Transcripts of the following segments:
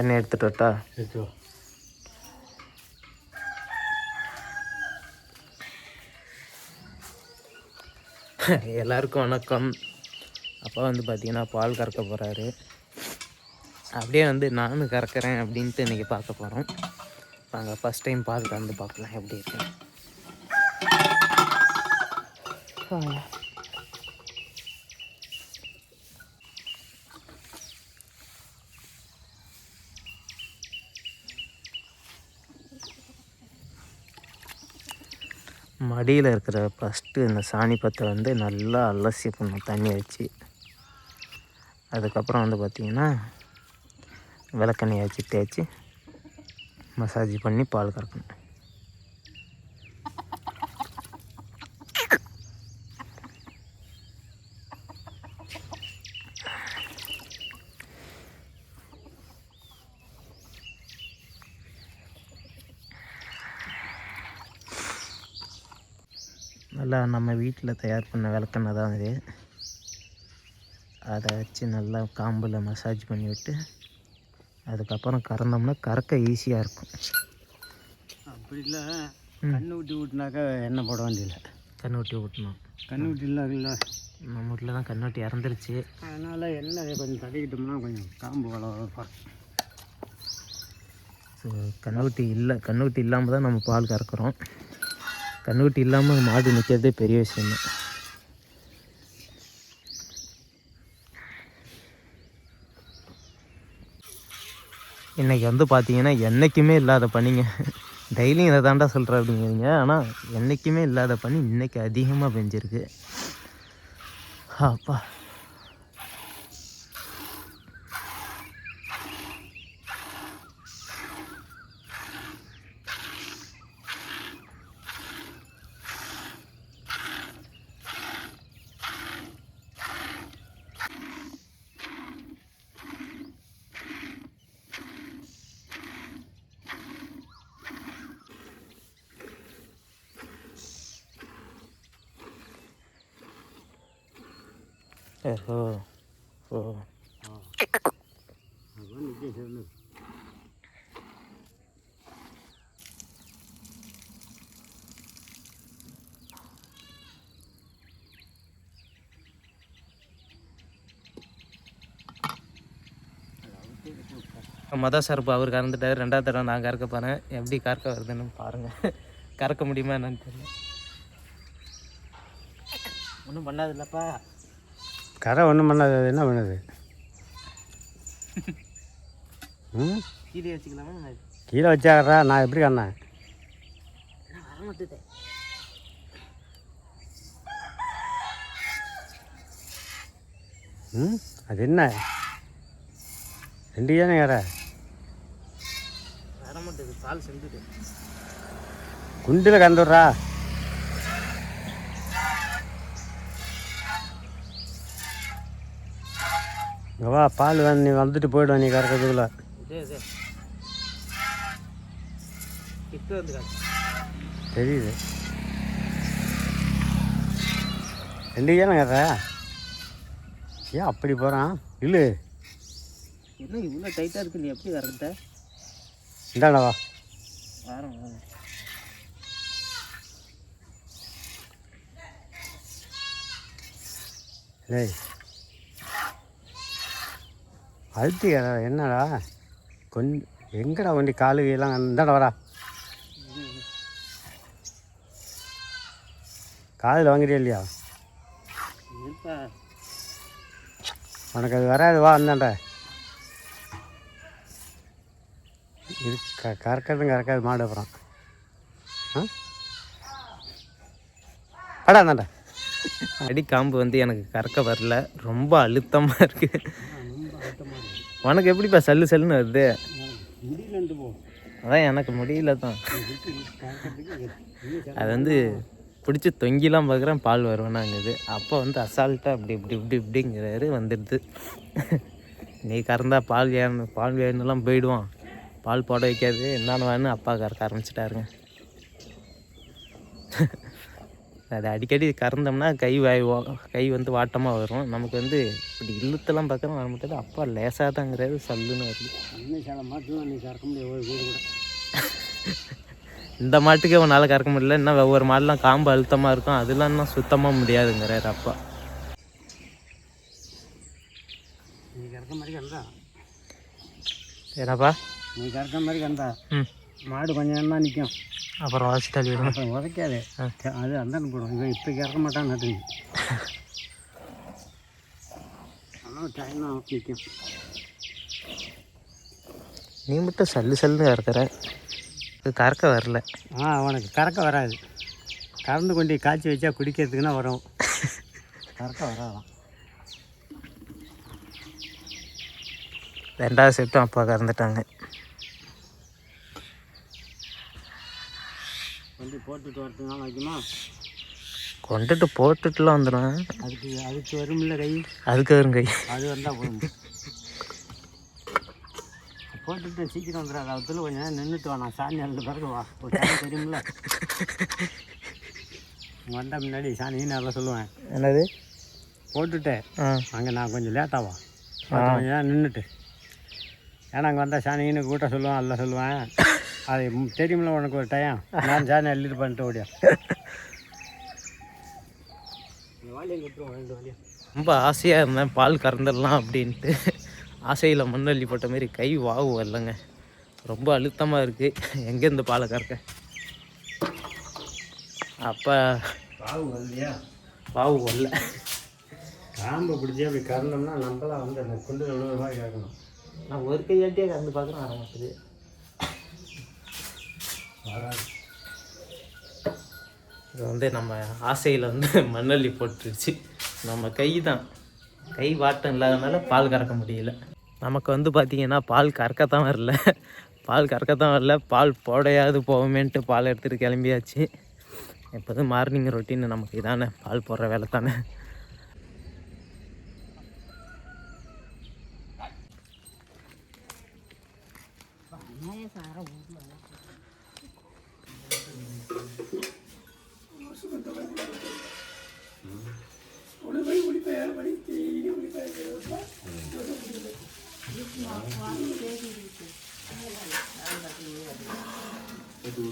எண்ணெய் எடுத்துட்டு வரட்டா? எல்லாருக்கும் வணக்கம். அப்பா வந்து பார்த்தீங்கன்னா பால் கறக்க போகிறாரு அப்படியே வந்து நானும் கறக்கிறேன் அப்படின்ட்டு இன்றைக்கி பார்க்க போகிறோம் நாங்கள் ஃபஸ்ட் டைம் பால் கறந்து பார்க்கலாம் எப்படி இருக்கு. மடியில் இருக்கிற ஃபஸ்ட்டு இந்த சாணிப்பத்தை வந்து நல்லா அலசி பண்ணணும் தண்ணி வச்சு. அதுக்கப்புறம் வந்து பார்த்திங்கன்னா விளக்கெண்ணெய் வச்சு தேய்ச்சி மசாஜ் பண்ணி பால் கறக்கணும். நல்லா நம்ம வீட்டில் தயார் பண்ண விளக்கெண்ணெய் தான் இது. அதை வச்சு நல்லா காம்பில் மசாஜ் பண்ணி விட்டு அதுக்கப்புறம் கறந்தோம்னா கறக்க ஈஸியாக இருக்கும். அப்படி இல்லை கண்ணு ஊட்டி விட்டுனாக்கா எண்ணெய் போட வேண்டியதில்லை. கண்ணுட்டி ஊட்டணும். கண்ணு ஊட்டி இல்லை. நம்ம வீட்டில் தான் கண்ணுட்டி இறந்துருச்சு அதனால் எண்ணெய் கொஞ்சம் தடவிக்கிட்டோம்னா கொஞ்சம் காம்பு வளர்ப்பா ஸோ கண்ணுக்குட்டி இல்லை கண்ணுக்குட்டி இல்லாமல் தான் நம்ம பால் கறக்குறோம். கண்ணுக்குட்டி இல்லாமல் மாடு நிற்கிறதே பெரிய விஷயம் தான் இன்றைக்கி வந்து பார்த்தீங்கன்னா என்றைக்குமே இல்லாத பனிங்க. டெய்லியும் இதை தாண்டா சொல்கிற அப்படிங்கிறீங்க. ஆனால் என்றைக்குமே இல்லாத பனி இன்றைக்கி அதிகமாக பெஞ்சிருக்கு. அப்பா. ஓ ஓ. அதுதான் நிற்க அவர் கறந்துட்டார். ரெண்டாவது தடவை நான் கறக்க போகிறேன் எப்படி கறக்க வருதுன்னு பாருங்கள் கறக்க முடியுமா என்னன்னு தெரியல. ஒன்றும் பண்ணாதில்லப்பா கரை ஒன்றும் பண்ணாது அது என்ன பண்ணுது? ம்? கீழே வச்சுக்கலாமா? கீழே நான் எப்படி கண்ணேன்? ம்? அது என்ன? ரெண்டு தானே கரை? குண்டில் கறந்துடுறா இங்க வா பால் வந்து நீ வந்துட்டு போய்டுவா நீ கறக்கிறதுக்குள்ள. தெரியுது. ரெண்டு தானே கற ஏன் அப்படி போகிறான் இல்லை. என்ன இவ்வளோ டைட்டாக இருக்கு நீ எப்படி கறந்த இந்தாடா வா. டேய் அழுத்தி என்னடா? கொஞ்சம் எங்கடா வண்டி காலு கையெல்லாம் இந்தாடா வரா காதில் வாங்குறியா இல்லையா? உனக்கு அது வராது வா அந்தாண்ட இது க கறக்கிறதும் கறக்காது மாடு அப்புறம். ஆ? அடா அந்தாண்ட அடி காம்பு வந்து எனக்கு கறக்க வரல. ரொம்ப அழுத்தமாக இருக்கு. உனக்கு எப்படிப்பா சல்லு சல்லுன்னு வருது? அதான் எனக்கு முடியல தான். அது வந்து பிடிச்சி தொங்கிலாம் பார்க்குறேன் பால் வருவேனாங்குது. அப்போ வந்து அசால்ட்டாக அப்படி இப்படி இப்படி இப்படிங்கிறாரு வந்துடுது. நீ கறந்தா பால் வேணும் பால் வேணும்லாம் போயிடுவான். பால் போட வைக்காது. என்னன்னு அப்பா கறக்க ஆரம்பிச்சிட்டாருங்க. அது அடிக்கடி கறந்தோம்னா கை வாய் வா- கை வந்து வாட்டமாக வரும். நமக்கு வந்து இப்படி இழுத்தெல்லாம் பார்க்குறோம் வர மாட்டேது அப்பா லேசாக தாங்கிறது சல்லுன்னு வருது. முடியாது. இந்த மாட்டுக்கு அவனால் கறக்க முடியல. இன்னும் ஒவ்வொரு மாடெலாம் காம்பு அழுத்தமாக இருக்கும். அதெல்லாம் இன்னும் சுத்தமாக முடியாதுங்கிறாரு அப்பா. நீ கறக்க மாதிரி கறந்தா. ஏன்னாப்பா நீ கறக்க மாதிரி கறந்தா. ம். மாடு கொஞ்சம் நேரம் தான் நிற்கும் அப்புறம் வாசி தள்ளி விடும் அப்புறம் உதைக்காது அது அந்த போடும் இவன் இப்போ கறக்க மாட்டான் நட்டுங்க ஆனால் டைம் தான் நிற்கும் நீ மட்டும் சல்லு சல்லுன்னு கறக்கிற. இது கறக்க வரல. ஆ அவனுக்கு கறக்க வராது. கறந்து கொண்டு காய்ச்சி வச்சா குடிக்கிறதுக்குன்னா வரும். கறக்க வராதான். ரெண்டாவது செட்டும் அப்பா கறந்துட்டாங்க கொண்டு போட்டுட்டு வரதுனால வைக்குமா கொண்டுட்டு போட்டுட்டுலாம் வந்துடும் அதுக்கு அதுக்கு வரும்ல கை? அதுக்கு வரும் கை. அது வந்தால் போதும். போட்டுட்டு சீக்கிரம் வந்துடாது அதுக்குள்ள கொஞ்சம் நேரம் நின்றுட்டு வா. நான் சாணி அழுது பிறகு வா. ஒரு டைம் தெரியுமில்ல வந்த முன்னாடி சாணி நல்லா சொல்லுவேன். என்னது? போட்டுட்டு ஆ. அங்கே நான் கொஞ்சம் லேட்டாவா கொஞ்சம் நேரம் நின்றுட்டு ஏன்னா அங்கே வந்தால் சாணின்னு கூட்ட சொல்லுவேன் அல்ல சொல்லுவேன். அது தெரியுமில்ல உனக்கு ஒரு டைம் நான் சாணி அள்ளிட்டு பண்ணிட்டு ஓடியா. ரொம்ப ஆசையாக இருந்தேன் பால் கறந்துடலாம் அப்படின்ட்டு. ஆசையில் மண்ணள்ளி போட்ட மாதிரி கை வாவு வரலங்க. ரொம்ப அழுத்தமாக இருக்குது எங்கே இந்த பாலை கறக்க? அப்போ பாவு வரலையா? வாவு வரல. காம்பை பிடிச்சி அப்படி கறந்தோம்னா நம்மளாம் வந்து அந்த குண்டு மாதிரி கேட்கணும் நான் ஒரு கையாட்டியே கறந்து பார்க்குறேன் மாட்டேது. வராது இது வந்து நம்ம ஆசையில் வந்து மண்ணள்ளி போட்டுருச்சு. நம்ம கை தான் கை வாட்டம் இல்லாதனால பால் கறக்க முடியல. நமக்கு வந்து பார்த்திங்கன்னா பால் கறக்கத்தான் வரல. பால் கறக்கத்தான் வரல. பால் போடையாவது போவோமேன்ட்டு பால் எடுத்துகிட்டு கிளம்பியாச்சு. எப்போதும் மார்னிங் ரொட்டீன் நமக்கு இதானே. பால் போடுற வேலை தானே ดู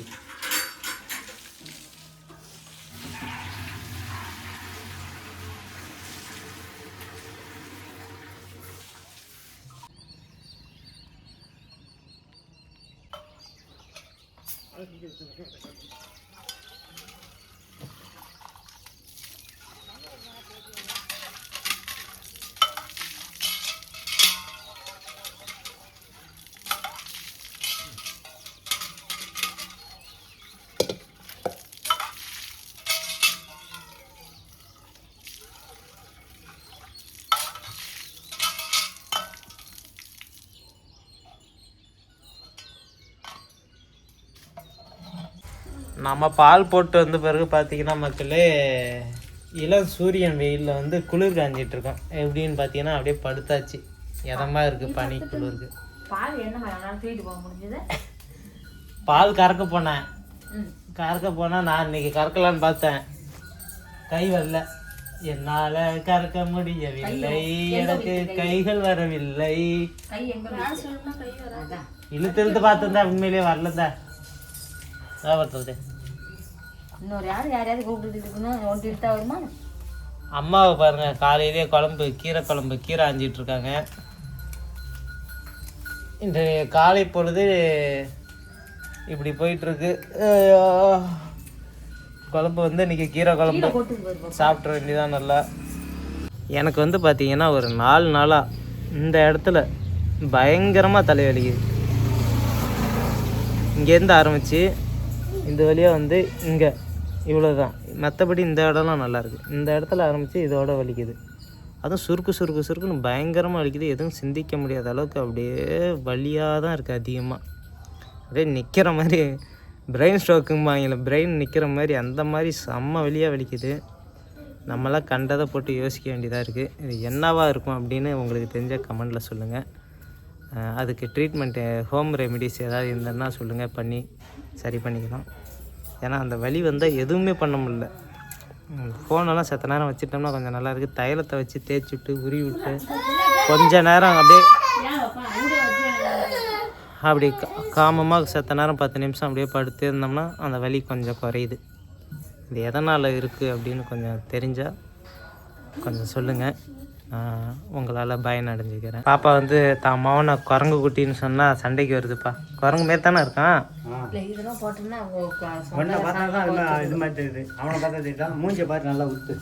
เออ நம்ம பால் போட்டு வந்த பிறகு பார்த்தீங்கன்னா மக்களே இளம் சூரியன் வெயிலில் வந்து குளிர் காஞ்சிட்டு இருக்கோம். எப்படின்னு பார்த்தீங்கன்னா அப்படியே படுத்தாச்சு. இதமா இருக்குது பனி குளிருக்கு? பால் என்ன பால் கறக்க போனேன். கறக்க போனால் நான் இன்னைக்கு கறக்கலான்னு பார்த்தேன். கை வரல. என்னால் கறக்க முடியவில்லை. எனக்கு கைகள் வரவில்லை. கை எங்க அதான் இழுத்து இழுத்து பார்த்துருந்தா உண்மையிலேயே வரலதா? சாப்பிட்றது இன்னொரு யார் யாரையாவது கூப்பிட்டு இருக்கணும் ஒன்று இழுத்தா வருமா? அம்மாவை பாருங்க காலையிலேயே குழம்பு கீரை குழம்பு கீரை ஆஞ்சிட்டு இருக்காங்க. இந்த காலை பொழுது இப்படி போயிட்டு இருக்கு. ஐயோ. குழம்பு வந்து இன்னைக்கு கீரை குழம்பு. சாப்பிட்ற வேண்டியதான் நல்லா. எனக்கு வந்து பார்த்தீங்கன்னா ஒரு நாலு நாளாக இந்த இடத்துல பயங்கரமாக தலைவலிக்குது இங்கேருந்து ஆரம்பித்து இந்த வழியாக வந்து இங்கே. இவ்வளோ தான் மற்றபடி இந்த இடம்லாம் நல்லாயிருக்கு இந்த இடத்துல ஆரம்பித்து இதோட வலிக்குது. அதுவும் சுருக்கு சுருக்கு சுருக்குன்னு பயங்கரமாக வலிக்குது. எதுவும் சிந்திக்க முடியாத அளவுக்கு அப்படியே வலியாக தான் இருக்குது அதிகமாக அப்படியே நிற்கிற மாதிரி பிரெயின் ஸ்ட்ரோக்கும்பாங்கள பிரெயின் நிற்கிற மாதிரி அந்த மாதிரி செம்ம வழியாக வலிக்குது. நம்மளாம் கண்டதை போட்டு யோசிக்க வேண்டியதாக இருக்குது இது என்னவாக இருக்கும் அப்படின்னு உங்களுக்கு தெரிஞ்ச கமெண்டில் சொல்லுங்கள் அதுக்கு ட்ரீட்மெண்ட்டு ஹோம் ரெமிடிஸ் ஏதாவது இருந்ததுன்னா சொல்லுங்கள் பண்ணி சரி பண்ணிக்கலாம். ஏன்னா அந்த வலி வந்தால் எதுவுமே பண்ண முடில ஃபோனெல்லாம் செத்த நேரம் வச்சுட்டோம்னா கொஞ்சம் நல்லா இருக்குது தைலத்தை வச்சு தேய்ச்சி விட்டு உருவி விட்டு கொஞ்ச நேரம் அப்படியே அப்படி காமமாக செத்த நேரம் பத்து நிமிஷம் அப்படியே படுத்து இருந்தோம்னா அந்த வலி கொஞ்சம் குறையுது. இது எதனால் இருக்குது அப்படின்னு கொஞ்சம் தெரிஞ்சால் கொஞ்சம் சொல்லுங்கள் உங்களால் பயன் அடைஞ்சிக்கிறேன். பாப்பா வந்து தான் மவனை குரங்கு குட்டின்னு சொன்னால் சண்டைக்கு வருதுப்பா. குரங்கு மாரி தானே இருக்கான் இல்லை இதெல்லாம் போட்டோம்னா ஒன்றை பார்த்தா தான் இது மாதிரி- இது மாதிரி தெரியுது. அவனை பார்த்தா தெரியுதா? மூஞ்சியை பார்த்து நல்லா உத்து.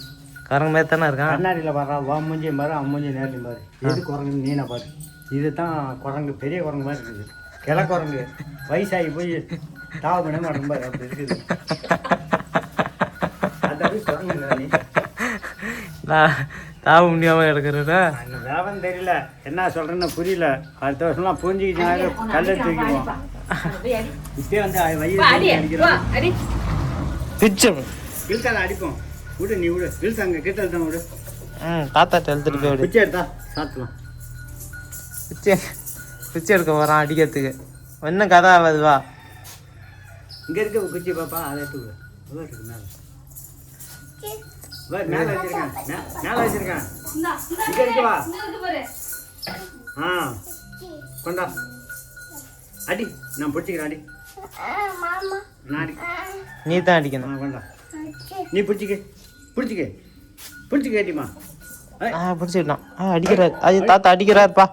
குரங்கு மாரி தானே இருக்கான்? கண்ணாடியில் பாரு உன் மூஞ்சியும் பாரு அவன் மூஞ்சி நேர்லையும் பாரு. எது குரங்கு நீனை பாரு. இது தான் குரங்கு பெரிய குரங்கு மாதிரி இருக்குது. கிள குரங்கு. வயசாகி போய் தாவ பண்ண மாட்டேன் பாரு அப்படி இருக்குது. அது குரங்கு நான் தாவ முடியாமல் அந்த வியாபாரம் தெரியல. என்ன சொல்கிறேன்னு புரியல. அடுத்த வருஷம்லாம் புரிஞ்சுக்கிச்சு கல்லை தூக்கிடுவோம். இப்பயே வந்து வயிறு பிச்சம். இழுத்தால அடிப்போம். விடு நீ விடு. இழுத்தாங்க கிட்ட தான் விடு. ம் தாத்தாட்ட எழுத்துட்டு போய் விடு பிச்சை எடுத்தா சாப்பிடலாம் பிச்சை பிச்சை எடுக்க போகிறான் அடிக்கிறதுக்கு. என்ன கதை ஆகாது வா. இங்க இருக்க குச்சி பாப்பா அதை எடுத்து விடு. மேல மேல வச்சிருக்கேன். மே- மேல வச்சிருக்கேன். இங்க இருக்கு வா. ஆ. கொண்டா. அடி நான் பிடிச்சிக்கிறேன் அடி. நீ தான் அடிக்கணும். கொண்டா. நீ பிடிச்சிக்க. பிடிச்சிக்க. பிடிச்சிக்க அடிமா ஆ பிடிச்சிடலாம். ஆ அடிக்கிறார். அது தாத்தா அடிக்கிறாருப்பா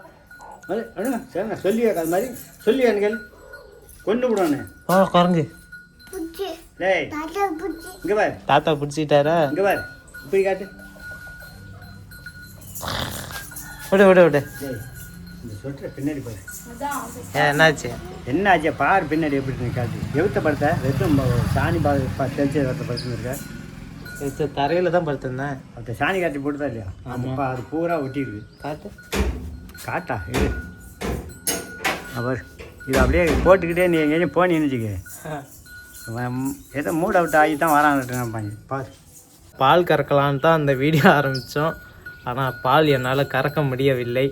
சரிண்ணா சொல்லி அது மாதிரி? சொல்லி எனக்கு கொண்டு விடானே ஆ குரங்கு. டேய். இங்க பாரு. தாத்தா பிடிச்சிட்டாரா? இங்க பாரு. இப்படி காட்டு. விடு விடு விடு. இந்த சொட்டர் பின்னாடி ஏன் என்னாச்சு? என்ன ஆச்சு பாரு பின்னாடி எப்படி காட்டு. எவுத்த படுத்த? வெறும் சாணி பா தெளிச்சு வரத்த படுத்துருக்க இது தரையில் தான் படுத்திருந்தேன். அந்த சாணி காட்டி போட்டுதா இல்லையா? ஆமாப்பா அது பூரா ஒட்டிருக்கு காட்டு. காட்டா? இது அவர் இது அப்படியே போட்டுக்கிட்டே நீ எங்கேயும் போனீன்னு வச்சுக்க. ஏதோ மூட் அவுட் ஆகி தான் நினைப்பாங்க. பாரு. பால் கறக்கலான்னு தான் அந்த வீடியோ ஆரம்பித்தோம் ஆனால் பால் என்னால் கறக்க முடியவில்லை.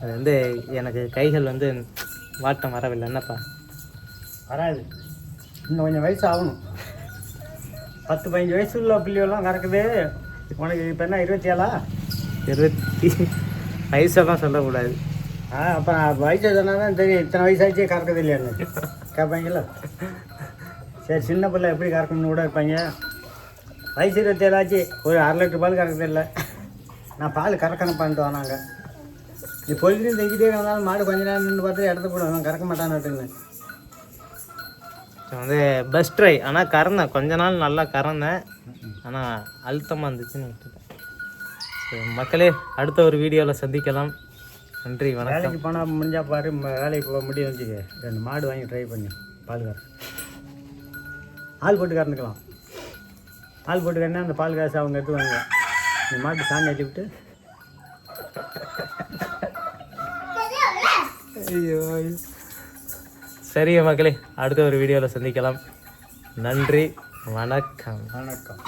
அது வந்து எனக்கு கைகள் வந்து வாட்டம் வரவில்லை. என்னப்பா? வராது. இன்னும் கொஞ்சம் வயசு ஆகணும் பத்து பதினஞ்சு வயசு உள்ள பிள்ளைகள்லாம் கறக்குது. உனக்கு இப்போ என்ன இருபத்தி ஏழா இருபத்தி வயசெல்லாம் சொல்லக்கூடாது. ஆ அப்போ நான் வயசு சொன்னால் தான் தெரியும். இத்தனை வயசாச்சே கறக்குது இல்லையான்னு. கேட்பாங்கல்ல சரி சின்ன பிள்ளை எப்படி கறக்கணும்னு கூட இருப்பாங்க. வயசு இருபத்தேழு ஆச்சு ஒரு அரை லிட்டர் பால் கறக்குது இல்லை. நான் பால் கறக்கணும் பண்ணிட்டு வராங்க நீ பொழுதுலையும் தெங்கிட்டே இருந்தாலும் மாடு கொஞ்ச நேரம் நின்று பார்த்து இடத்த போடுவாங்க கறக்க மாட்டான்னு வந்து பெஸ்ட் ட்ரை ஆனால் கறந்தேன். கொஞ்ச நாள் நல்லா கறந்தேன். ஆனால் அழுத்தமாக இருந்துச்சுன்னு விட்டுட்டேன். சரி, மக்களே அடுத்த ஒரு வீடியோவில் சந்திக்கலாம். நன்றி வணக்கம். வேலைக்கு போனால் முடிஞ்சா பாரு. வேலைக்கு போக முடியும் வச்சுக்க. ரெண்டு மாடு வாங்கி ட்ரை பண்ணி. பால் கற ஆள் போட்டு கறந்துக்கலாம். ஆள் போட்டு கறந்தா அந்த பால் காசு அவங்க எடுத்துவாங்க இந்த மாட்டு சாணி விட்டு. ஐயோ. சரி மக்களே அடுத்த ஒரு வீடியோவில் சந்திக்கலாம். நன்றி வணக்கம். வணக்கம்.